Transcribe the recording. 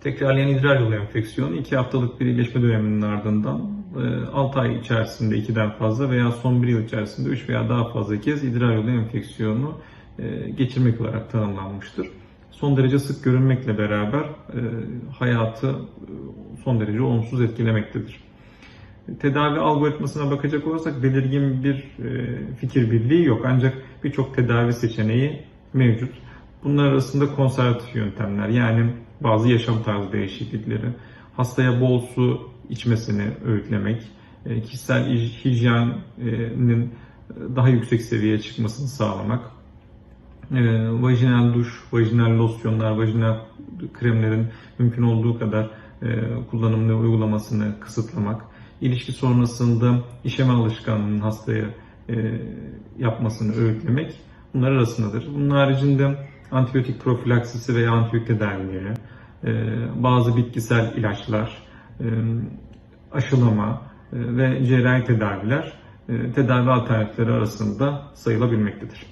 Tekrarlayan idrar yolu enfeksiyonu 2 haftalık bir iyileşme döneminin ardından 6 ay içerisinde 2'den fazla veya son 1 yıl içerisinde 3 veya daha fazla kez idrar yolu enfeksiyonu e, geçirmek olarak tanımlanmıştır. Son derece sık görünmekle beraber e, hayatı e, son derece olumsuz etkilemektedir. Tedavi algoritmasına bakacak olursak belirgin bir e, fikir birliği yok ancak birçok tedavi seçeneği mevcut. Bunlar arasında konservatif yöntemler yani bazı yaşam tarzı değişiklikleri, hastaya bol su içmesini öğütlemek, e, kişisel hij- hijyenin daha yüksek seviyeye çıkmasını sağlamak, e, vajinal duş, vajinal losyonlar, vajinal kremlerin mümkün olduğu kadar e, kullanımını uygulamasını kısıtlamak, ilişki sonrasında işeme alışkanlığının hastaya e, yapmasını öğütlemek bunlar arasındadır. Bunun haricinde antibiyotik profilaksisi veya antibiyotik tedavileri, e, bazı bitkisel ilaçlar, e, aşılama e, ve cerrahi tedaviler tedavi alternatifleri arasında sayılabilmektedir.